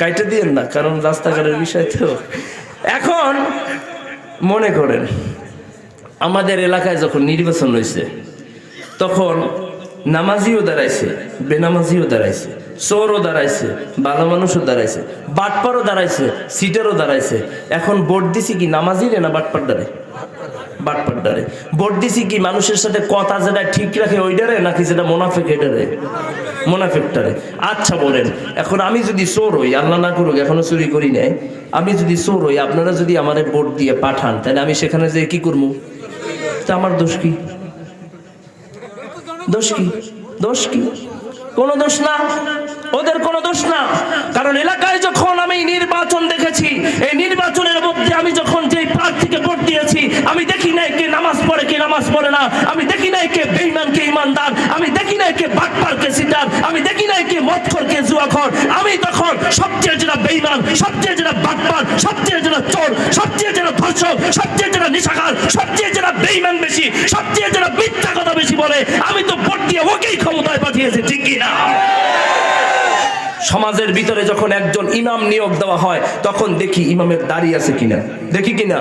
কাইটে দিয়েন না, কারণ রাস্তাঘাটের বিষয় তো। এখন মনে করেন, আমাদের এলাকায় যখন নির্বাচন হয়েছে, তখন নামাজিও দাঁড়াইছে, বেনামাজিও দাঁড়াইছে, চোরও দাঁড়াইছে, ভালো মানুষও দাঁড়াইছে, বাটপারও দাঁড়াইছে, সিটারও দাঁড়াইছে। এখন ভোট দিছি কি নামাজিরে না বাটপার দাঁড়ায় ভোট দিছি কি মানুষের সাথে কথা যেটা ঠিক রাখে ওইটারে নাকি যেটা মোনাফেক এটারে মোনাফেকটারে। আচ্ছা বলেন, এখন আমি যদি চোর হই, আল্লাহ না করুক, এখনও চুরি করি নাই, আমি যদি চোর হই, আপনারা যদি আমারে ভোট দিয়ে পাঠান, তাহলে আমি সেখানে যে কি করব? তা আমার দোষ কি? দোষ কি? দোষ কি? কোনো দোষ না? ওদের কোনো দোষ না? কারণ এলাকায় যখন আমি নির্বাচন দেখেছি, এই নির্বাচনের মধ্যে আমি যখন যেই প্রার্থীকে ভোট দিয়েছি আমি দেখি নাই কে নামাজ পড়ে, কে নামাজ পড়ে না। আমি দেখি নাই কে বেঈমান, কে ইমানদার আমি দেখি নাই কে বাটপার, কে সিটার। আমি দেখি নাই কে মদখর, কে জুয়াখর। আমি তখন সবচেয়ে যেটা বেঈমান, সবচেয়ে যেটা বাটপার, সবচেয়ে যেটা চোর, সবচেয়ে যেটা ধর্ষক, সবচেয়ে যেটা নিশাখার, সবচেয়ে যেটা বেঈমান বেশি, সবচেয়ে যেটা মিথ্যা কথা বেশি বলে, আমি তো ভোট দিয়ে ওকেই ক্ষমতায় পাঠিয়েছি, ঠিক কি না? সমাজের ভিতরে যখন একজন ইমাম নিয়োগ দেওয়া হয়, তখন দেখি ইমামের দাড়ি আছে কিনা। দেখি কিনা?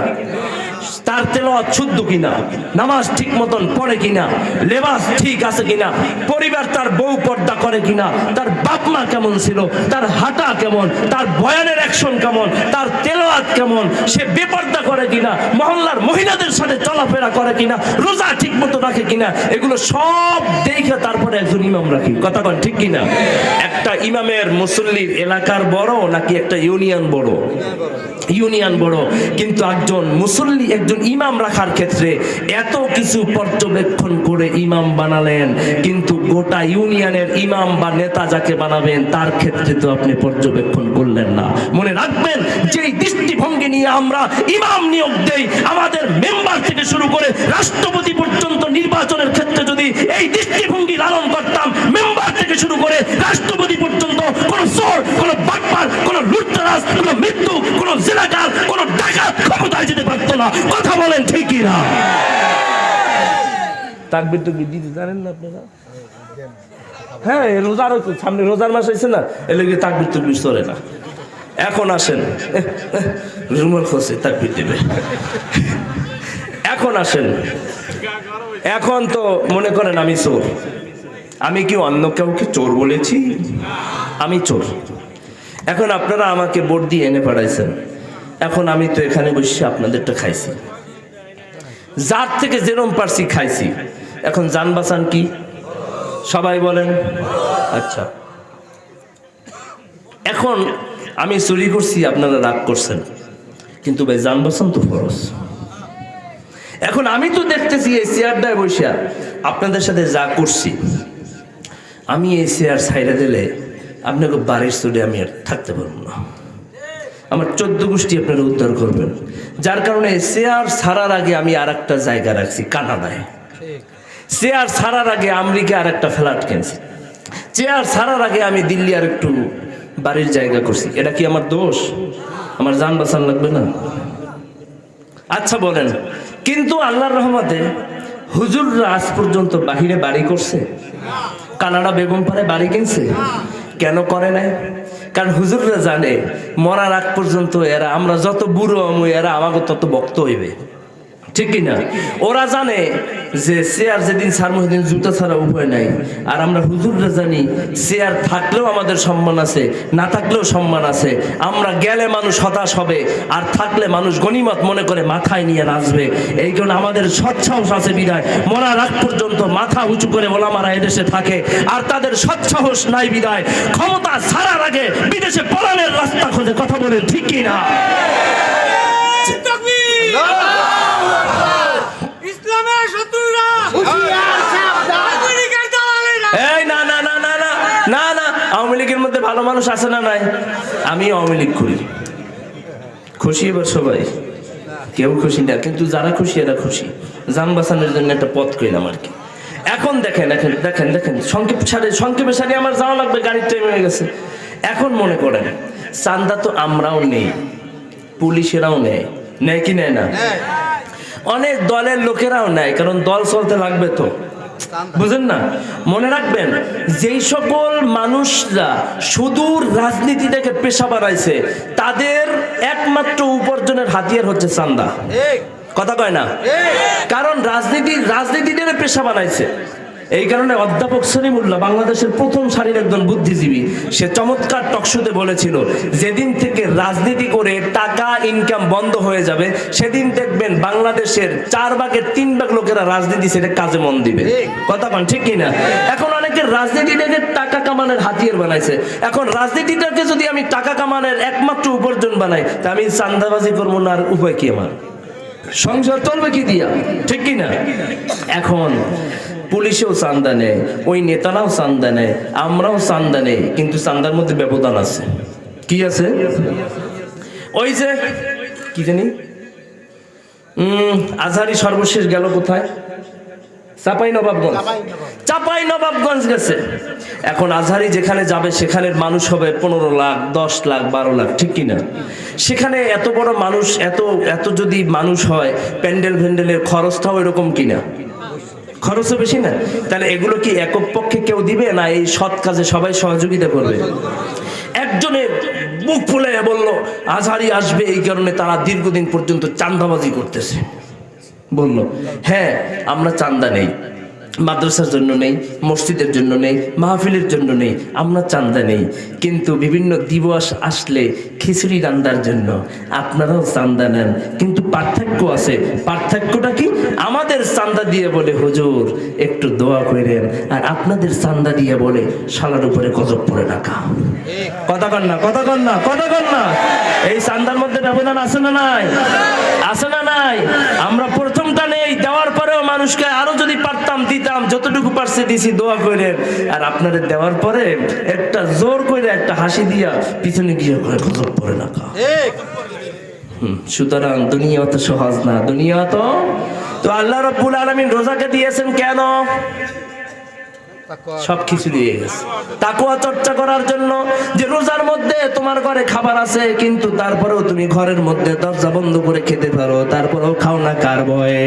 তার তেলাওয়াত শুদ্ধ কিনা? নামাজ ঠিক মতন পড়ে কিনা? লেবাস ঠিক আছে কিনা? পরিবার তার বউ পর্দা করে কিনা? তার বাপ মা কেমন ছিল? তার হাঁটা কেমন? তার বয়ানের অ্যাকশন কেমন? তার তেলাওয়াত কেমন? সে বেপর্দা করে কিনা? মহল্লার মহিলাদের সাথে চলাফেরা করে কিনা? রোজা ঠিক মতো রাখে কিনা? এগুলো সব দেখে তারপরে একজন ইমাম রাখি। কথা কন, ঠিক কিনা? একটা ইমামের মুসল্লির এলাকার বড় নাকি একটা ইউনিয়ন বড়? ইউনিয়ন বড়, কিন্তু একজন মুসল্লি, একজন ইমাম রাখার ক্ষেত্রে এত কিছু পর্যবেক্ষণ করে ইমাম বানালেন, কিন্তু গোটা ইউনিয়নের ইমাম বা নেতা যাকে বানাবেন, তার ক্ষেত্রে তো আপনি পর্যবেক্ষণ করলেন না। মনে রাখবেন, যেই দৃষ্টিভঙ্গি নিয়ে আমরা ইমাম নিয়োগ দেই, আমাদের মেম্বার থেকে শুরু করে রাষ্ট্রপতি পর্যন্ত নির্বাচনের ক্ষেত্রে যদি এই দৃষ্টিভঙ্গি লালন করতাম, মেম্বার থেকে শুরু করে রাষ্ট্রপতি পর্যন্ত কোন চোর কোন বাটপার কোন লুটতরাজ কোন মৃত্যু কোন জেলাকার কোন ডাকাত ক্ষমতায় যেতে পারতো না কথা বলেন ঠিকই না? তাকবির তো দিতে জানেন না আপনারা? হ্যাঁ রোজার সামনে রোজার মাস হয়েছে না এলে গিয়ে তাকবির তুকবির চলে না। এখন আসেন। রুমাল খসে তাকবির দেবে। এখন আসেন। এখন তো মনে করেন আমি চোর। আমি কি অন্য কাউকে চোর বলেছি? আমি চোর। এখন আপনারা আমাকে ভোট দিয়ে এনে পাঠাইছেন। এখন আমি তো এখানে বসে আপনাদেরটা খাইছি। যার থেকে যেরম পারছি খাইছি। এখন যান বাঁচান কি? সবাই বলেন। আচ্ছা। এখন আমি চুরি করছি, আপনারা রাগ করছেন। কিন্তু ভাই, যান বাঁচান তো ফরজ। এখন আমি তো দেখতেছি এই চেয়ারটায় বসে আপনাদের সাথে যা করছি, আমি এই চেয়ার সাইডে দিলে আপনাকে বাড়ির চলে আমি আর থাকতে পারব না। আমার চোদ্দ গোষ্ঠী আপনারা উদ্ধার করবেন। যার কারণে চেয়ার ছাড়ার আগে আমি আর একটা জায়গা রাখছি, কানাডায়। চেয়ার ছাড়ার আগে আমেরিকা আর একটা ফ্ল্যাট কিনছি। চেয়ার ছাড়ার আগে আমি দিল্লি আর একটু বাড়ির জায়গা করছি। এটা কি আমার দোষ? আমার যান বাঁচান লাগবে না? আচ্ছা বলেন, কিন্তু আল্লাহর রহমতে হুজুররা আজ পর্যন্ত বাহিরে বাড়ি করছে? কানাডা বেগম পাড়ে বাড়ি কিনছে? কেন করে নাই? কারণ হুজুররা জানে, মরার আগ পর্যন্ত এরা, আমরা যত বুড়ো আমি এরা আমাকে তত বক্ত হইবে। ঠিক কিনা? ওরা জানে যে চেয়ার যেদিন ছাড়বো সেদিন জুতা ছাড়া উপায় নাই। আর আমরা হুজুররা জানি চেয়ার থাকলেও আমাদের সম্মান আছে, না থাকলেও সম্মান আছে। আমরা গেলে মানুষ হতাশ হবে, আর থাকলে মানুষ গণিমত মনে করে মাথায় নিয়ে নাচবে। এই কারণে আমাদের সৎসাহস আছে বিদায়। মরার আগ পর্যন্ত মাথা উঁচু করে ওলামারা এদেশে থাকে, আর তাদের সৎসাহস নাই বিদায়। ক্ষমতা ছাড়ার আগে বিদেশে পলানের রাস্তা খোঁজে কথা বলে ঠিক কিনা? দালালেরা এই না না না না না না না আওয়ামী লীগের মধ্যে ভালো মানুষ আছে না নাই আমি আওয়ামী লীগ করি খুশি এবার সবাই কেউ খুশি না কিন্তু যারা খুশি এরা খুশি যান বাঁচানোর জন্য একটা পথ কইলাম আর কি এখন দেখেন এখন দেখেন দেখেন সংক্ষেপ ছাড়ে সংক্ষেপে ছাড়ে আমার যাওয়া লাগবে গাড়ির টাইম হয়ে গেছে এখন মনে করেন চান্দা তো আমরাও নেই পুলিশেরাও নেয় নেয় কি নেয় না অনেক দলের লোকেরাও নেয় কারণ দল চলতে লাগবে তো। বুঝেন না? মনে রাখবেন যেই সকল মানুষরা সুদূর রাজনীতি থেকে পেশা বাড়াইছে তাদের একমাত্র উপার্জনের হাতিয়ার হচ্ছে চান্দা। কথা কয় না? কারণ রাজনীতি রাজনীতি পেশা বানাইছে। এই কারণে অধ্যাপক সলিমুল্লাহ বাংলাদেশের প্রথম সারির একজন বুদ্ধিজীবী সে চমৎকার টকশোতে বলেছিল যেদিন থেকে রাজনীতি করে টাকা ইনকাম বন্ধ হয়ে যাবে সেদিন দেখবেন বাংলাদেশের চার ভাগের তিন ভাগ লোকেরা রাজনীতি সেটা কাজে মন দিবে। কথা পান ঠিক কিনা? এখন অনেকে রাজনীতিটাকে টাকা কামানোর হাতিয়ার বানাইছে। এখন রাজনীতিটাকে যদি আমি টাকা কামানোর একমাত্র উপার্জন বানাই তা আমি চান্দাবাজি করব না আর উপায় কি আমার? সংসার চলবে কি দিয়া? ঠিক কি না এখন পুলিশেও চান্দা নেয় ওই নেতারাও চান্দা নেয় আমরাও চান্দা নেই কিন্তু চান্দার মধ্যে ব্যবধান আছে। কি আছে? ওই যে কি জানি? উম আজহারি সর্বশেষ গেল কোথায়? চাপাই নবাবগঞ্জ চাপাই নবাবগঞ্জ গেছে। এখন আজহারি যেখানে যাবে সেখানের মানুষ হবে পনেরো লাখ দশ লাখ বারো লাখ ঠিক কিনা সেখানে এত বড় মানুষ এত এত যদি মানুষ হয় প্যান্ডেল ভ্যান্ডেলের খরচটাও এরকম কিনা খরচও বেশি না। তাহলে এগুলো কি একক পক্ষে কেউ দিবে না এই সৎ কাজে সবাই সহযোগিতা করবে? একজনের মুখ ফুলে বলল, আজহারি আসবে এই কারণে তারা দীর্ঘদিন পর্যন্ত চান্দাবাজি করতেছে। বলল হ্যাঁ আমরা চান্দা নেই, মাদ্রাসার জন্য নেই, মসজিদের জন্য নেই, মাহফিলের জন্য নেই, আমরা চান্দা নেই। কিন্তু বিভিন্ন দিবস আসলে খিচুড়ি রান্নার জন্য আপনারাও চান্দা নেন। কিন্তু পার্থক্য আছে, পার্থক্যটা কি? আমাদের চান্দা দিয়ে বলে হুজুর একটু দোয়া করেন। আর আপনাদের চান্দা দিয়ে বলে শালার উপরে গজব পড়ে টাকা কথা কন না কথা কন না কথা কন না। এই চান্দার মধ্যে ব্যবধান আছে না নাই? আছে না নাই? আমরা প্রথমটা নেই দেওয়ার পরেও মানুষকে আরও যদি পারতাম দিতাম যতটুকু পারছে দিছি দোয়া করে আর আপনাদের দেওয়ার পরে একটা জোর করে একটা হাসি দিয়া পিছনে গিয়ে গজব পড়ে হুম, সুতরাং দুনিয়া অত সহজ না দুনিয়া তো তো আল্লাহ রব্বুল আলমিন রোজাকে দিয়েছেন কেন? সবকিছু দিয়ে গেছে। তাকুয়া চর্চা করার জন্য যে রোজার মধ্যে তোমার ঘরে খাবার আছে কিন্তু তারপরেও তুমি ঘরের মধ্যে দরজা বন্ধ করে খেতে পারো তারপরেও খাও না কার ভয়ে?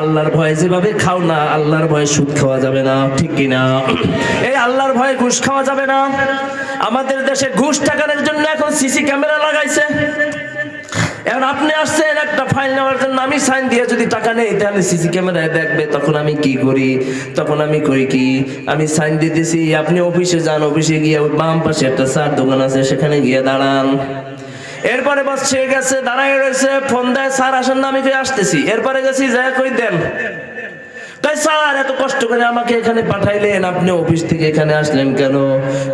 আল্লাহর ভয়ে যেভাবে খাও না আল্লাহর ভয়ে সুদ খাওয়া যাবে না ঠিক কিনা? এই আল্লাহর ভয়ে ঘুষ খাওয়া যাবে না। আমাদের দেশে ঘুষ টাকার জন্য এখন সিসি ক্যামেরা লাগাইছে। এখন আপনি আসছেন একটা ফাইল নেওয়ার জন্য, আমি সাইন দিয়ে যদি টাকা নেই, তাহলে সিসি ক্যামেরায় দেখবে, তখন আমি কি করি? তখন আমি করি কি? আমি সাইন দিতেছি, আপনি অফিসে যান, অফিসে গিয়ে বাম পাশে একটা চার দোকান আছে, সেখানে গিয়ে দাঁড়ান। এরপরে বাস সে গেছে, দাঁড়ায় রয়েছে ফোন দেয়, স্যার, আসেন না, আমি আসতেছি। এরপরে গেছি যা কই দেন? তাই স্যার, এত কষ্ট করে আমাকে এখানে পাঠাইলেন। আপনি অফিস থেকে এখানে আসলেন কেন?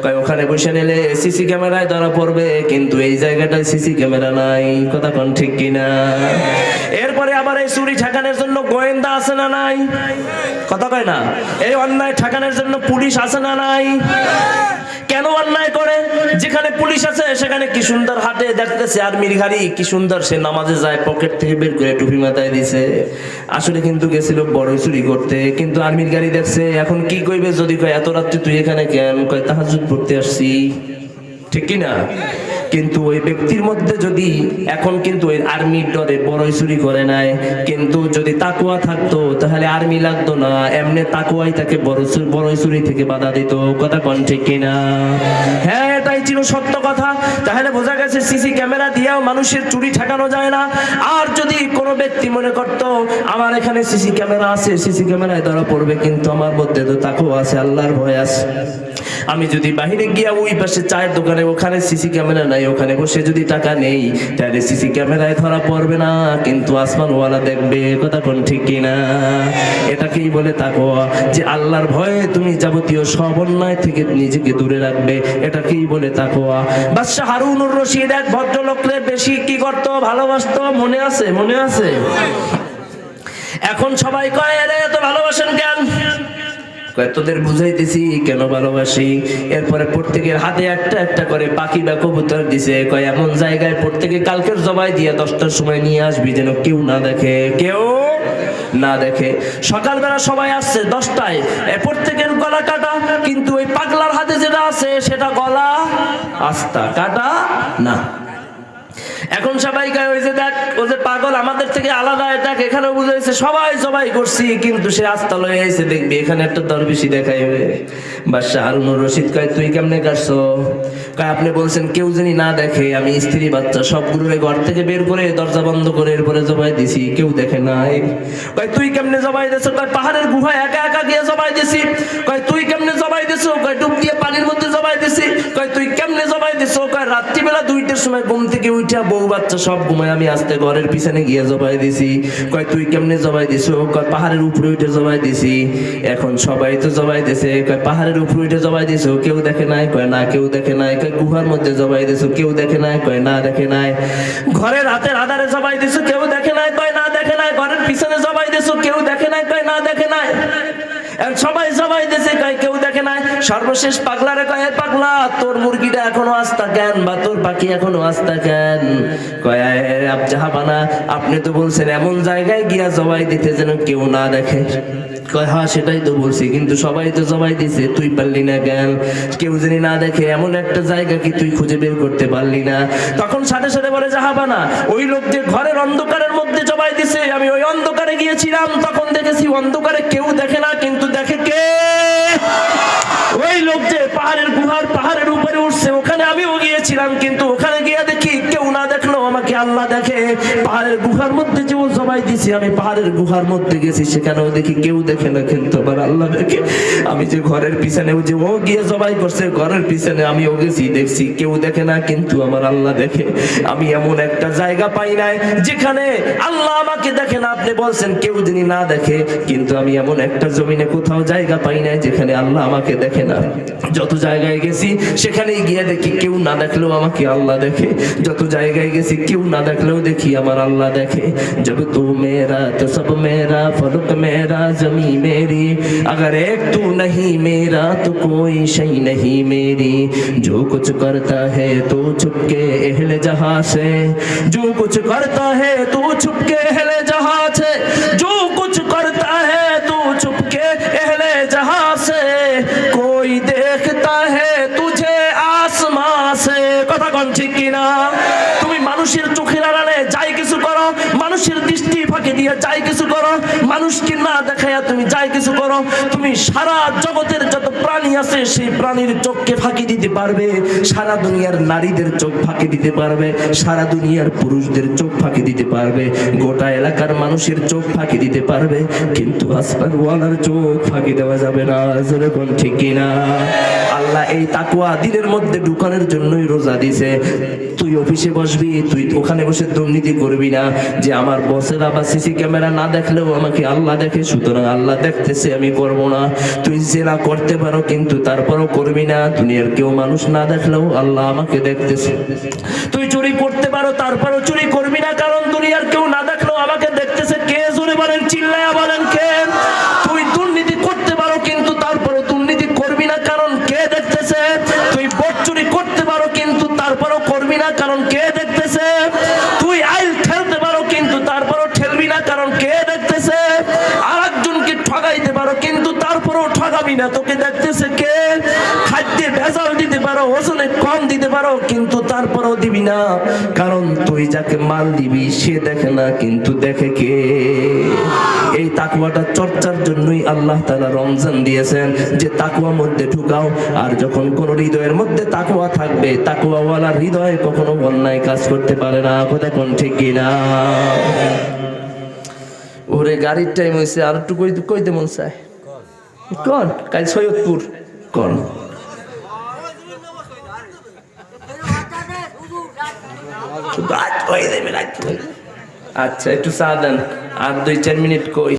কয়, ওখানে নিলে সিসি ক্যামেরায় পড়বে, কিন্তু এই জায়গাটায় সিসি ক্যামেরা নাই। কথা ঠিক এরপরে আবার এই জন্য আছে না নাই? কথা কয় না? অন্যায় জন্য পুলিশ আছে না নাই? কেন অন্যায় করে? যেখানে পুলিশ আছে, সেখানে কি সুন্দর হাটে দেখতেছে আর্মির গাড়ি, কি সুন্দর সে নামাজে যায়, পকেট থেকে বের করে টুপি মাথায় দিছে। আসলে কিন্তু গেছিল বড় চুরি কিন্তু আর্মির গাড়ি দেখছে, এখন কি কইবে যদি কয়, এত রাত্রে তুই এখানে কেন? কয় তাহাজুদ পড়তে আসছি। ঠিক কি না? কিন্তু ওই ব্যক্তির মধ্যে যদি এখন কিন্তু ওই আর্মির ডরে বড়ই চুরি করে নাই, কিন্তু যদি তাকুয়া থাকতো, তাহলে আর্মি লাগতো না। এমনি তাকুয়াই তাকে বড়ই চুরি থেকে বাধা দিত। কথা কন ঠিক কিনা হ্যাঁ এটাই ছিল সত্য কথা। তাহলে বোঝা গেছে সিসি ক্যামেরা দিয়েও মানুষের চুরি ঠেকানো যায় না। আর যদি কোনো ব্যক্তি মনে করত, আমার এখানে সিসি ক্যামেরা আছে, সিসি ক্যামেরায় ধরা পড়বে, কিন্তু আমার মধ্যে তো তাকেও আছে, আল্লাহর ভয় আছে। আমি যদি বাহিরে গিয়া ওই পাশে চায়ের দোকানে, ওখানে সিসি ক্যামেরা নাই, ওখানে বসে যদি টাকা নেই, তাহলে সিসি ক্যামেরায় ধরা পড়বে না, কিন্তু আসমানওয়ালা দেখবে কথা কোন ঠিক কিনা? এটাকেই বলে তাকো যে আল্লাহর ভয়ে তুমি যাবতীয় সব অন্যায় থেকে নিজেকে দূরে রাখবে, এটাকেই বলে তাকোয়া বাদশাহ হারুনুর রশিদ এক ভদ্রলোকরে বেশি কি করতো, ভালোবাসতো? মনে আছে মনে আছে? এখন সবাই কয়, এরে, এত ভালোবাসেন কেন? তোদের বুঝাইতেছি, কেন ভালোবাসি? এরপরে প্রত্যেকের হাতে একটা একটা করে পাখি বা কবুতর দিছে, কয়, এমন জায়গায় প্রত্যেকে কালকের জবাই দিয়ে দশটার সময় নিয়ে আসবি যেন কেউ না দেখে। কেউ না দেখে। সকালবেলা সবাই আসছে দশটায়। প্রত্যেকের গলা কাটা, কিন্তু ওই পাগলার হাতে যেটা আছে, সেটা গলা আস্তা, কাটা না। এখন সবাই ওই যে দেখ, ও যে পাগল, আমাদের থেকে আলাদা, দেখ এখানে বুঝাইছে সবাই সবাই করছি, কিন্তু সে আস্থা লয়ে আইছে, দেখবি, এখানে একটা দরবেশি দেখাইবে বাদশাহ হারুনুর রশিদ কয়, তুই কেমনে কাটছো? কয়, আপনি বলছেন, কেউ জানি না দেখে, আমি স্ত্রী, বাচ্চা সবগুলোরে ঘর থেকে বের করে দরজা বন্ধ করে এরপরে জবাই দিছি, কেউ দেখে নাই। কয়, তুই কেমনে জবাই দিছো? কয়, পাহাড়ের গুহায় একা একা গিয়ে জবাই দিছি। কয়, তুই কেমনে জবাই দিছো? কয়, ডুব দিয়ে পানির মধ্যে জবাই দিছি। কয়, তুই কেমনে রাত্রিবেলা সময় ঘুম থেকে উঠা বউ বাচ্চা সব ঘুমায়। আমি আস্তে ঘরের পিছনে গিয়ে জবাই দিছি। কয়, তুই কেমনে জবাই দিছো? কয়, পাহাড়ের উপরে উঠে জবাই দিছি। এখন সবাই তো জবাই দিছে। কয়, পাহাড়ের উপরে উঠে জবাই দিছো? কেউ দেখে নাই। কয়, না, কেউ দেখে নাই। কয়, গুহার মধ্যে জবাই দিছো? কেউ দেখে নাই। কয়, না, দেখে নাই। ঘরের হাতের আধারে জবাই দিছো? কেউ দেখে নাই? কয়, না, দেখে নাই। ঘরের পিছনে জবাই দিছো? কেউ দেখে নাই? কয়, না, দেখে নাই। সবাই জবাই দেশে কয় দেখে নাই? সর্বশেষ পাগলারে কয় "এ পাগলা, তোর মুরগিটা এখনও আস্তা কেন বা তোর পাখি এখনও আস্তা কেন? কয় আপনি তো বলছেন এমন জায়গায় গিয়া জবাই দিতে যেন কেউ না দেখে। কয় হ্যাঁ সেটাই তো বলছি, কিন্তু সবাই তো জবাই দিছে, তুই পারলি না কেন? কেউ না দেখে, এমন একটা জায়গা কি তুই খুঁজে বের করতে পারলি না? তখন সাথে সাথে বলে, জাহাবানা, ওই লোক যে ঘরের অন্ধকারের মধ্যে জবাই দিছে, আমি ওই অন্ধকারে গিয়েছিলাম, তখন দেখেছি অন্ধকারে কেউ দেখে না কিন্তু দেখে কে ওই লোক যে পাহাড়ের গুহার পাহাড়ের উপরে উঠছে ওখানে আমিও গিয়েছিলাম কিন্তু ওখানে গিয়ে দেখি কেউ না দেখল আমাকে আল্লাহ দেখে পাহাড়ের গুহার মধ্যে যে জবাই দিছি, আমি পাহাড়ের গুহার মধ্যে গেছি সেখানেও দেখি কেউ দেখে না কিন্তু আমার আল্লাহ দেখে। আমি যে ঘরের পিছনে ও যে ও গিয়ে জবাই করছে, ঘরের পিছনে আমি ও গেছি, দেখছি কেউ দেখে না কিন্তু আমার আল্লাহ দেখে। আমি এমন একটা জায়গা পাই নাই, যেখানে আল্লাহ আমাকে দেখে না, আপনি বলছেন কেউ যিনি না দেখে, কিন্তু আমি এমন একটা জমিনে কোথাও জায়গা পাই নাই, যেখানে আল্লাহ আমাকে দেখে না। যত জায়গায় গেছি, সেখানেই গিয়ে দেখি কেউ না দেখলেও আমাকে আল্লাহ দেখে। যত জায়গায় গেছি, কেউ না দেখলেও দেখি আমার আল্লাহ দেখে। जब तू मेरा तो सब मेरा फर्क मेरा जमी मेरी अगर एक तू नहीं मेरा तो कोई शई नहीं मेरी जो कुछ करता है तू छुपके अहले जहां से जो कुछ करता है तू छुपके अहले जहां से जो कुछ करता है तू छुपके अहले जहां से कोई देखता है तुझे आसमां से কথা কোন ঠিক কিনা তুমি মানুষের চোখের আড়ালে যাই কিছু করো মানুষের দৃষ্টি দিয়ে যাই কিছু করো, মানুষকে না দেখাইয়া তুমি যাই কিছু করো, তুমি সারা জগতের যত প্রাণী আছে, সেই প্রাণীর চোখকে ফাঁকি দিতে পারবে, সারা দুনিয়ার নারীদের চোখ ফাঁকি দিতে পারবে, সারা দুনিয়ার পুরুষদের চোখ ফাঁকি দিতে পারবে, গোটা এলাকার মানুষের চোখ ফাঁকি দিতে পারবে, কিন্তু আসমান ওয়ালার চোখ ফাঁকি দেওয়া যাবে না যেরকম ঠিক কিনা? আল্লাহ এই তাকুয়া দিনের মধ্যে ঢুকানোর জন্যই রোজা দিছে। তুই অফিসে বসবি, তুই ওখানে বসে দুর্নীতি করবি না, যে আমার বসের আবার সিসি ক্যামেরা না দেখলেও আমাকে আল্লাহ দেখে, সুতরাং আল্লাহ দেখতেছে, আমি করব না। তুই জেলা করতে পারো, কিন্তু তারপরও করবি না। দুনিয়ার কেউ মানুষ না দেখলেও আল্লাহ আমাকে দেখতেছে। তুই চুরি করতে পারো, তারপরও চুরি করবি না, কারণ দুনিয়ার কেউ না দেখলেও আমাকে দেখতেছে। কে জোরে বলেন চিল্লায় বলেন, কে তুই দুর্নীতি করতে পারো কিন্তু তারপরও দুর্নীতি করবি না কারণ কে দেখতেছে তুই ভোট চুরি করতে পারো কিন্তু তারপরও করবি না কারণ কে দেখতেছে তুই আইল ঠেলতে পারো কিন্তু তারপরও ঠেলবি না কারণ কে দেখতেছে আর একজনকে ঠগাইতে পারো কিন্তু তারপরও ঠগাবি না তোকে দেখতেছে কে খাদ্যে ভেজাল দিতে পারো ওজনে কম দিতে পারো, কিন্তু তারপরও দিবি না। কারণ তুই যাকে মাল দিবি, সে দেখে না, কিন্তু দেখে কে? এই তাকুয়াটা চর্চার জন্যই আল্লাহ তাআলা রমজান দিয়েছেন, যে তাকুয়া মধ্যে ঢুকাও, আর যখন কোন হৃদয়ের মধ্যে তাকুয়া থাকবে তাকুয়াওয়ালার হৃদয় কখনো অন্যায় কাজ করতে পারে না। কথা কোন ঠিক কিনা ওরে, গাড়ির টাইম হয়েছে আর একটু কইতে কইতে মন চায়? কন? কাল সৈয়দপুর। কন? হয়ে। আচ্ছা একটু চা দেন আর দুই চার মিনিট কই